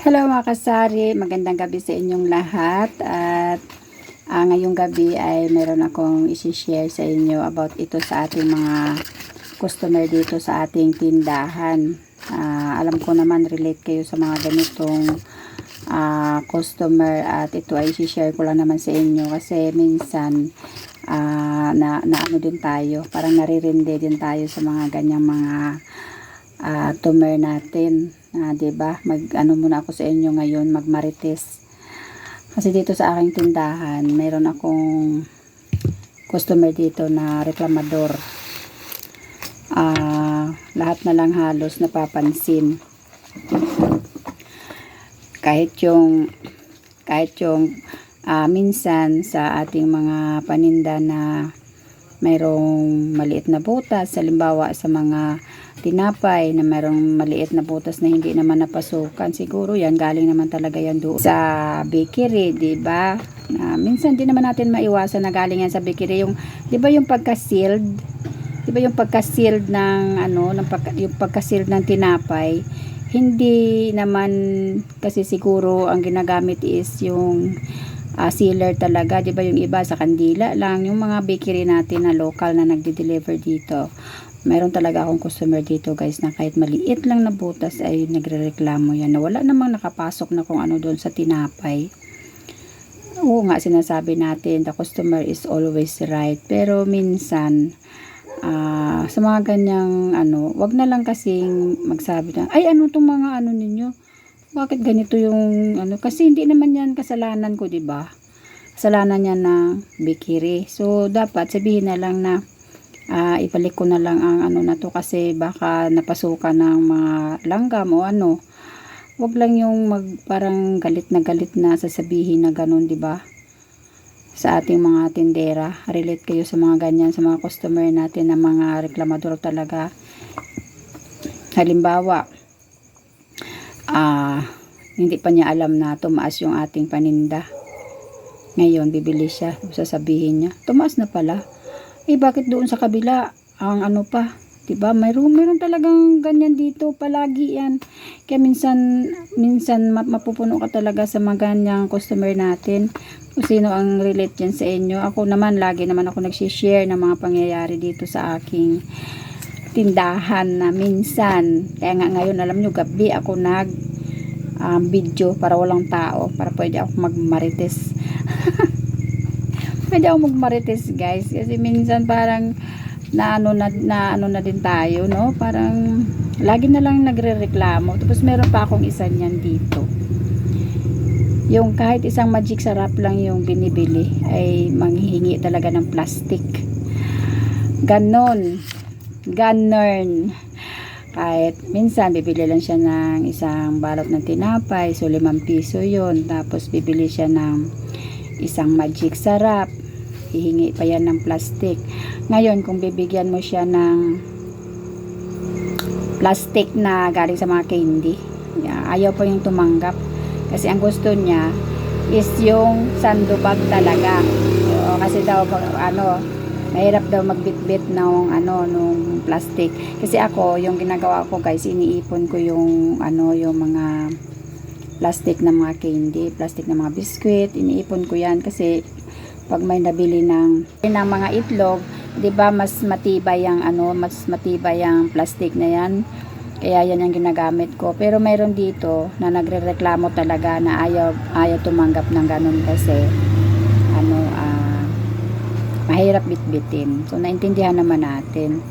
Hello mga kasari, magandang gabi sa inyong lahat at ah, ngayong gabi ay meron akong isi-share sa inyo about ito sa ating mga customer dito sa ating tindahan. Ah, alam ko naman relate kayo sa mga ganitong ah, customer at ito ay isi-share ko lang naman sa inyo kasi minsan ah, na, na ano din tayo, parang naririndi din tayo sa mga ganyang mga uh, tumer natin. Ah, 'di ba? Mag ano muna ako sa inyo ngayon, magmarites. Kasi dito sa aking tindahan, mayroon akong customer dito na reklamador. Ah, lahat na lang halos napapansin. Kahit yung kahit yung ah, minsan sa ating mga paninda na mayroong maliit na butas, halimbawa sa mga tinapay na mayroong maliit na butas na hindi naman napasukan, siguro yan galing naman talaga yan doon sa bakery, 'di ba? Na minsan din naman natin maiwasan na galing yan sa bakery yung 'di ba yung pagka-sealed? 'Di ba yung pagka-sealed ng ano, ng pagka, yung pagka-sealed ng tinapay? Hindi naman kasi siguro ang ginagamit is yung uh, sealer talaga, 'di ba yung iba sa kandila lang, yung mga bakery natin na local na nagde-deliver dito. Mayroon talaga akong customer dito guys na kahit maliit lang na butas ay nagrereklamo yan na wala namang nakapasok na kung ano doon sa tinapay. Oo nga sinasabi natin the customer is always right pero minsan uh, sa mga ganyang ano, wag na lang kasing magsabi na ay ano tong mga ano ninyo bakit ganito yung ano? Kasi hindi naman yan kasalanan ko 'di ba? Kasalanan niya na bikiri. So dapat sabihin na lang na uh, ibalik ko na lang ang ano na to kasi baka napasukan ng mga langgam o ano. Wag lang yung mag parang galit na galit na sasabihin na ganun di ba? Sa ating mga tindera. Relate kayo sa mga ganyan sa mga customer natin na mga reklamador talaga. Halimbawa ah hindi pa niya alam na tumaas yung ating paninda. Ngayon bibili siya. Sasabihin niya tumaas na pala. Eh bakit doon sa kabila? Ang ano pa 'di ba? Mayroon mayroon talagang ganyan dito palagi yan. Kaya minsan minsan mapupuno ka talaga sa mga ganyang customer natin. Kung sino ang relate yan sa inyo. Ako naman lagi naman ako nagsi-share ng mga pangyayari dito sa aking tindahan na minsan. Kaya nga ngayon alam nyo gabi ako nag um, video para walang tao para pwede ako magmarites. Pwede ako magmarites guys. Kasi minsan parang na ano na, na ano na din tayo no? Parang lagi na lang nagrereklamo. Tapos meron pa akong isa niyan dito. Yung kahit isang magic sarap lang yung binibili ay manghihingi talaga ng plastic. Ganon ganon kahit minsan bibili lang siya ng isang balot ng tinapay so 5 piso yon tapos bibili siya ng isang magic sarap. Hihingi pa yan ng plastic. Ngayon kung bibigyan mo siya ng plastic na galing sa mga candy ayaw pa yung tumanggap. Kasi ang gusto niya is yung sandubag talaga. O, kasi daw ano mahirap daw magbitbit ng ano nung plastic kasi ako yung ginagawa ko guys iniipon ko yung ano yung mga plastic na mga candy plastic na mga biscuit iniipon ko yan kasi pag may nabili ng ng mga itlog, 'di ba mas matibay ang ano, mas matibay ang plastic na 'yan. Kaya yan ang ginagamit ko. Pero mayroon dito na nagrereklamo talaga na ayaw ayaw tumanggap ng ganun kasi ano uh, mahirap bitbitin. So naintindihan naman natin.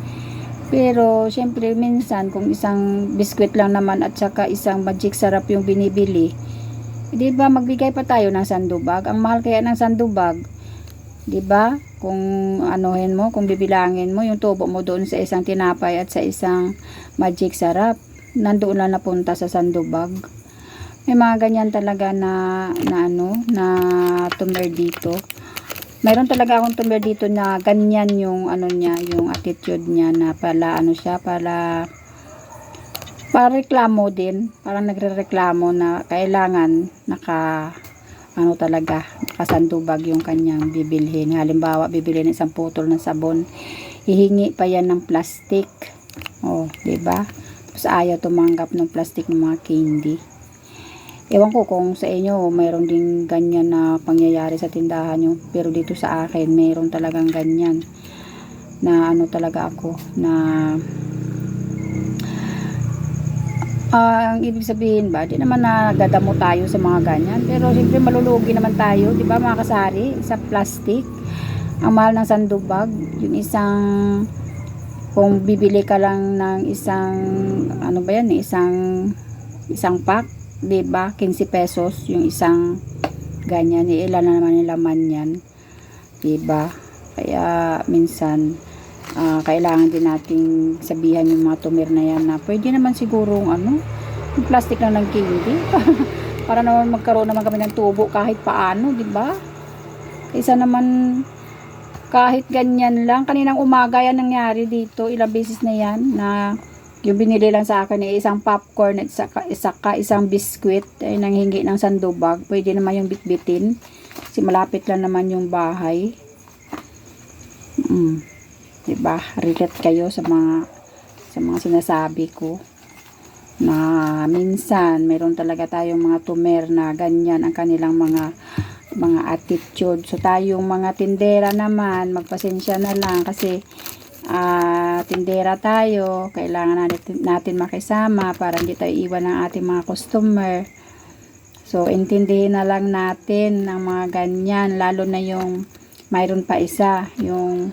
Pero syempre minsan kung isang biskwit lang naman at saka isang magic sarap yung binibili, 'di ba magbigay pa tayo ng sandubag? Ang mahal kaya ng sandubag 'di ba? Kung anuhin mo, kung bibilangin mo yung tubo mo doon sa isang tinapay at sa isang magic sarap, nandoon lang napunta sa sandubag. May mga ganyan talaga na na ano, na tumer dito. Mayroon talaga akong tumer dito na ganyan yung ano niya, yung attitude niya na pala ano siya, pala para reklamo din, parang nagrereklamo na kailangan naka ano talaga kasandubag yung kanyang bibilhin. Halimbawa bibili ng isang putol ng sabon hihingi pa yan ng plastic. Oh, ba? Diba? tapos ayaw tumanggap ng plastic ng mga candy Ewan ko kung sa inyo mayroon din ganyan na pangyayari sa tindahan nyo. Pero dito sa akin, mayroon talagang ganyan. Na ano talaga ako, na Ah, ang ibig sabihin ba, di naman nagadamo tayo sa mga ganyan. Pero siyempre malulugi naman tayo, di ba mga kasari, sa plastic. Ang mahal ng sandubag, yung isang, kung bibili ka lang ng isang, ano ba yan, isang, isang pack, di ba, 15 pesos, yung isang ganyan, ilan na naman yung laman yan, di ba? Kaya minsan, ah, kailangan din nating sabihan yung mga tumir na yan na pwede naman siguro ano, yung plastic lang ng candy para naman magkaroon naman kami ng tubo kahit paano, di ba? Kaysa naman kahit ganyan lang, kaninang umaga yan nangyari dito, ilang beses na yan na yung binili lang sa akin ay isang popcorn at saka, saka isang biskwit ay nanghingi ng sandubag. Pwede naman yung bitbitin. Kasi malapit lang naman yung bahay. Mm. 'di ba? Relate kayo sa mga sa mga sinasabi ko na minsan meron talaga tayong mga tumer na ganyan ang kanilang mga mga attitude. So tayong mga tindera naman, magpasensya na lang kasi ah tindera tayo, kailangan natin, natin makisama para hindi tayo iwan ng ating mga customer. So, intindihin na lang natin ng mga ganyan, lalo na yung mayroon pa isa, yung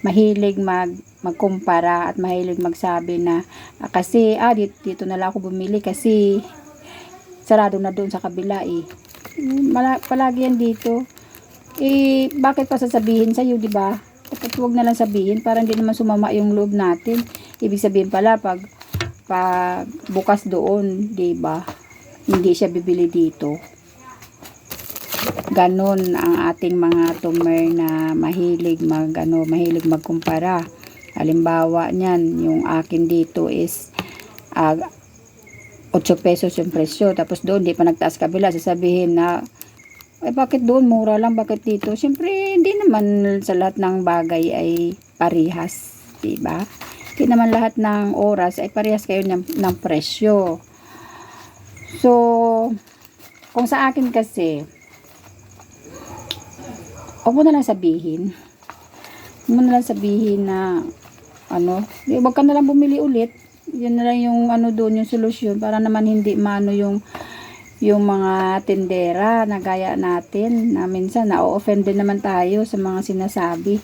mahilig mag magkumpara at mahilig magsabi na "Ah, kasi ah dito, dito na lang ako bumili kasi sarado na doon sa kabila eh. Mala, palagi yan dito. Eh bakit pa sasabihin sa iyo, 'di ba? Dapat wag na lang sabihin para hindi naman sumama yung loob natin. Ibig sabihin pala pag pag bukas doon, 'di ba? Hindi siya bibili dito ganon ang ating mga tumer na mahilig mag ano mahilig magkumpara halimbawa niyan yung akin dito is ah, 8 pesos yung presyo tapos doon di pa nagtaas kabila sasabihin na eh bakit doon? Mura lang. Bakit dito? Syempre hindi naman sa lahat ng bagay ay parihas di ba? Hindi naman lahat ng oras ay parehas kayo ng, ng presyo. So kung sa akin kasi Huwag mo na lang sabihin. Huwag mo na lang sabihin na, ano, huwag ka na lang bumili ulit. Yun na lang yung, ano doon, yung solusyon, para naman hindi maano yung, yung mga tindera na gaya natin, na minsan na-offend din naman tayo sa mga sinasabi.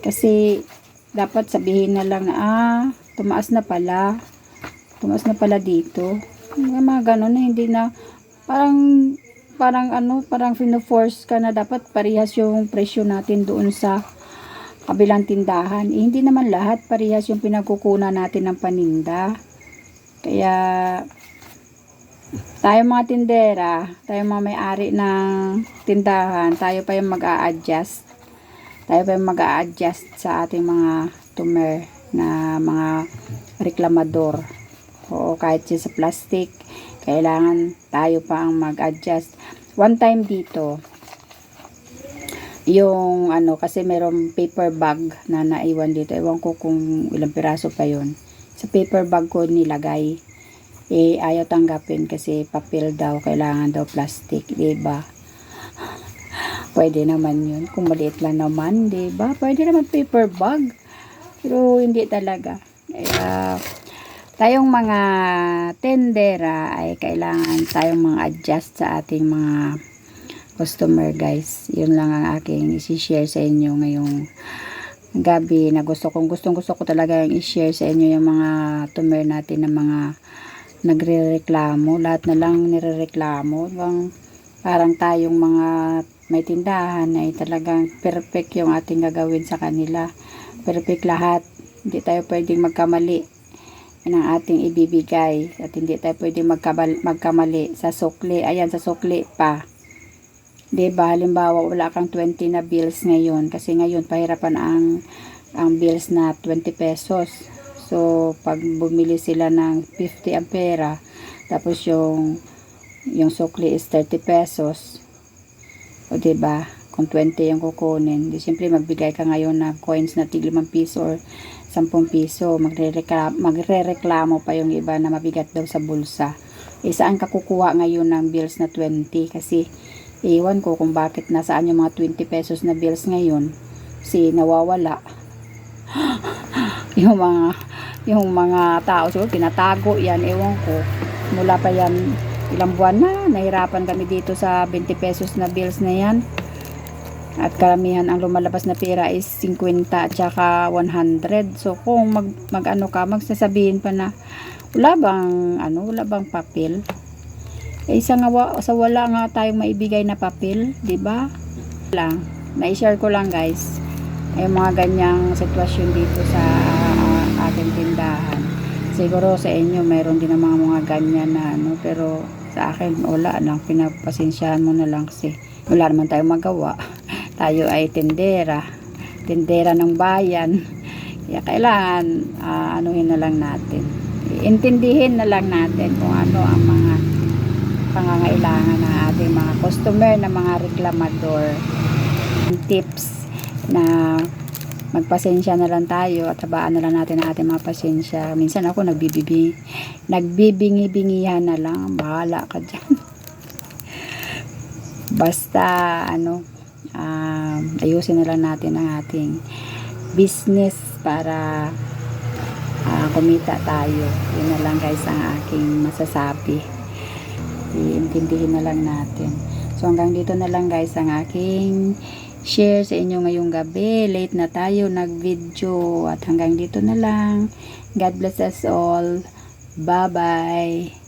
Kasi, dapat sabihin na lang ah, tumaas na pala. Tumaas na pala dito. Mga mga ganun na hindi na, parang parang ano, parang fino-force ka na dapat parehas yung presyo natin doon sa kabilang tindahan. Eh, hindi naman lahat parehas yung pinagkukunan natin ng paninda. Kaya tayo mga tindera, tayo mga may-ari ng tindahan, tayo pa yung mag-a-adjust. Tayo pa yung mag-a-adjust sa ating mga tumer na mga reklamador. Oo, kahit yun sa plastic, kailangan tayo pa ang mag-adjust. One time dito, yung ano, kasi merong paper bag na naiwan dito. Ewan ko kung ilang piraso pa yon Sa paper bag ko nilagay. Eh, ayaw tanggapin kasi papel daw, kailangan daw plastic, ba? Pwede naman yun. Kung maliit lang naman, ba? Pwede naman paper bag. Pero hindi talaga. Kaya, tayong mga tendera ay kailangan tayong mga adjust sa ating mga customer guys. Yun lang ang aking isi-share sa inyo ngayong gabi na gusto kong gustong gusto ko talaga yung i-share sa inyo yung mga tumer natin na mga nagre-reklamo. Lahat na lang nire-reklamo. Parang tayong mga may tindahan ay talagang perfect yung ating gagawin sa kanila. Perfect lahat. Hindi tayo pwedeng magkamali ang ating ibibigay at hindi tayo pwede magkabal, magkamali sa sukli ayan sa sukli pa 'di ba halimbawa wala kang 20 na bills ngayon kasi ngayon pahirapan ang ang bills na 20 pesos so pag bumili sila ng 50 ang pera tapos yung yung sukli is 30 pesos o ba kung 20 yung kukunin di siyempre magbigay ka ngayon ng coins na tig 5 piso or 10 piso magre-reklamo, magre-reklamo pa yung iba na mabigat daw sa bulsa. Eh saan ka kukuha ngayon ng bills na 20 kasi iwan ko kung bakit nasaan yung mga 20 pesos na bills ngayon. Si nawawala. Yung mga yung mga tao siguro pinatago yan ewan ko. Mula pa yan ilang buwan na nahirapan kami dito sa 20 pesos na bills na yan. At karamihan ang lumalabas na pera is 50 at saka 100 so kung mag, mag ano ka magsasabihin pa na wala bang ano wala bang papel? Eh sa, nga, sa wala nga tayong maibigay na papel di ba? Lang na-share ko lang guys yung mga ganyang sitwasyon dito sa ating tindahan. Siguro sa inyo mayroon din ang mga mga ganyan na ano pero sa akin wala lang pinapasensyahan mo na lang kasi wala naman tayong magawa. Tayo ay tindera. Tindera ng bayan. Kaya kailangan ah, anuhin na lang natin. Intindihin na lang natin kung ano ang mga pangangailangan ng ating mga customer na mga reklamador. Tips na magpasensya na lang tayo at habaan na lang natin ang ating mga pasensya. Minsan ako nagbibibi nagbibingi-bingihan na lang. Bahala ka dyan. Basta ano um, ayusin na lang natin ang ating business para ah, kumita tayo. Yun na lang guys ang aking masasabi. Iintindihin na lang natin. So hanggang dito na lang guys ang aking share sa inyo ngayong gabi. Late na tayo nag video at hanggang dito na lang. God bless us all. Bye bye